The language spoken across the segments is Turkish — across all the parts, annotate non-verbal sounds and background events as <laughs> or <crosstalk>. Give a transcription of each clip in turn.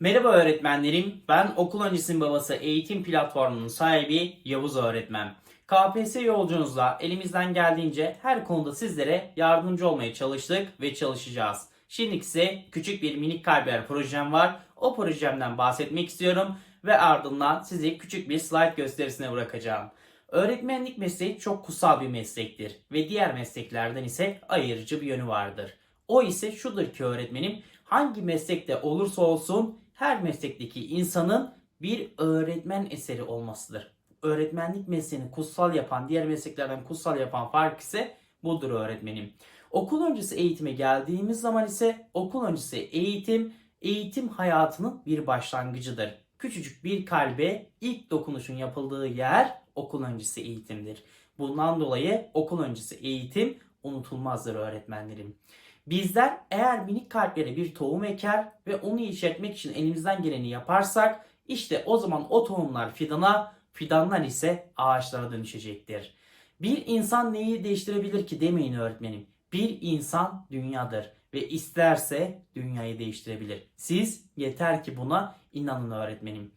Merhaba öğretmenlerim. Ben okul öncesinin babası eğitim platformunun sahibi Yavuz öğretmen. KPSS yolcunuzla elimizden geldiğince her konuda sizlere yardımcı olmaya çalıştık ve çalışacağız. Şimdi size küçük bir minik kalbiyer projem var. O projemden bahsetmek istiyorum ve ardından sizi küçük bir slide gösterisine bırakacağım. Öğretmenlik mesleği çok kutsal bir meslektir ve diğer mesleklerden ise ayırıcı bir yönü vardır. O ise şudur ki öğretmenim hangi meslekte olursa olsun her meslekteki insanın bir öğretmen eseri olmasıdır. Öğretmenlik mesleğini kutsal yapan, diğer mesleklerden kutsal yapan fark ise budur öğretmenim. Okul öncesi eğitime geldiğimiz zaman ise okul öncesi eğitim eğitim hayatının bir başlangıcıdır. Küçücük bir kalbe ilk dokunuşun yapıldığı yer okul öncesi eğitimdir. Bundan dolayı okul öncesi eğitim unutulmazdır öğretmenlerim. Bizler eğer minik kalplere bir tohum eker ve onu yeşertmek için elimizden geleni yaparsak işte o zaman o tohumlar fidana, fidanlar ise ağaçlara dönüşecektir. Bir insan neyi değiştirebilir ki demeyin öğretmenim. Bir insan dünyadır ve isterse dünyayı değiştirebilir. Siz yeter ki buna inanın öğretmenim.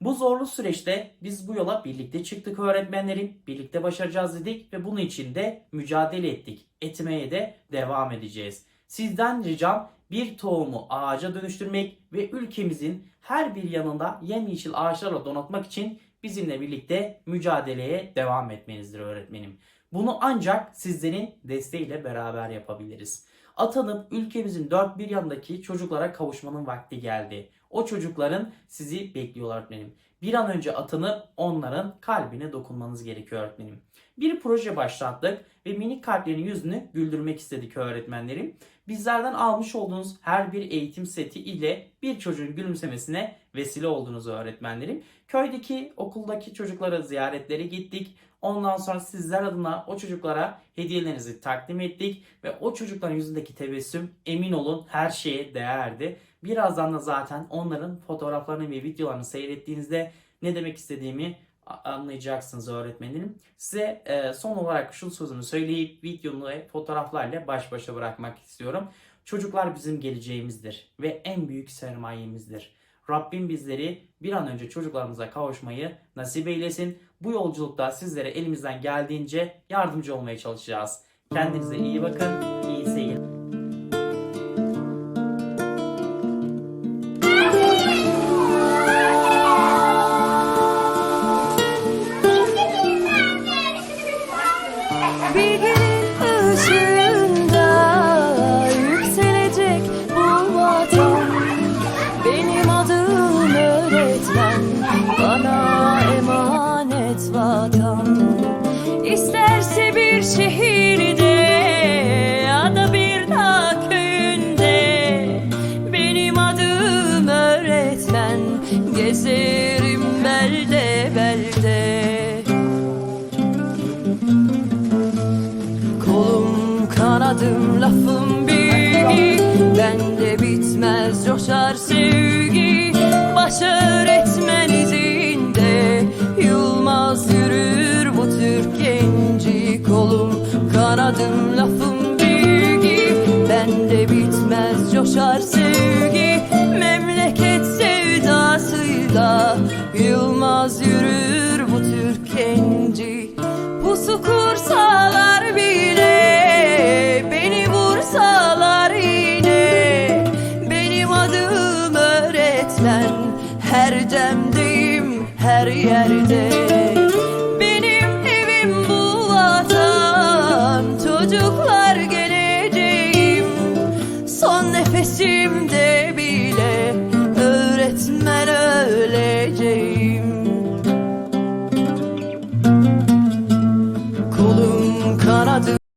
Bu zorlu süreçte biz bu yola birlikte çıktık öğretmenlerim. Birlikte başaracağız dedik ve bunun için de mücadele ettik. Etmeye de devam edeceğiz. Sizden ricam bir tohumu ağaca dönüştürmek ve ülkemizin her bir yanında yemyeşil ağaçlarla donatmak için bizimle birlikte mücadeleye devam etmenizdir öğretmenim. Bunu ancak sizlerin desteğiyle beraber yapabiliriz. Atanıp ülkemizin dört bir yanındaki çocuklara kavuşmanın vakti geldi. O çocukların sizi bekliyorlar öğretmenim. Bir an önce atanıp onların kalbine dokunmanız gerekiyor öğretmenim. Bir proje başlattık ve minik kalplerin yüzünü güldürmek istedik öğretmenlerim. Bizlerden almış olduğunuz her bir eğitim seti ile bir çocuğun gülümsemesine vesile oldunuz öğretmenlerim. Köydeki, okuldaki çocuklara ziyaretlere gittik. Ondan sonra sizler adına o çocuklara hediyelerinizi takdim ettik ve o çocukların yüzündeki tebessüm emin olun her şeye değerdi. Birazdan da zaten onların fotoğraflarını ve videolarını seyrettiğinizde ne demek istediğimi anlayacaksınız öğretmenim. Size e, son olarak şu sözümü söyleyip videomu ve fotoğraflarla baş başa bırakmak istiyorum. Çocuklar bizim geleceğimizdir ve en büyük sermayemizdir. Rabbim bizleri bir an önce çocuklarımıza kavuşmayı nasip eylesin. Bu yolculukta sizlere elimizden geldiğince yardımcı olmaya çalışacağız. Kendinize iyi bakın, iyi seyir. Bilginin <laughs> öğretmen, bana emanet vatan. İsterse bir şehirde ya da bir dağ köyünde Benim adım öğretmen, gezerim belde belde. Kolum kanadım lafım kanadım lafım bilgi. Bende bitmez coşar sevgi. Memleket sevdasıyla Yılmaz yürür bu Türk genci Pusu kursalar bile Beni vursalar yine. Benim adım öğretmen Her demdeyim her yerde Son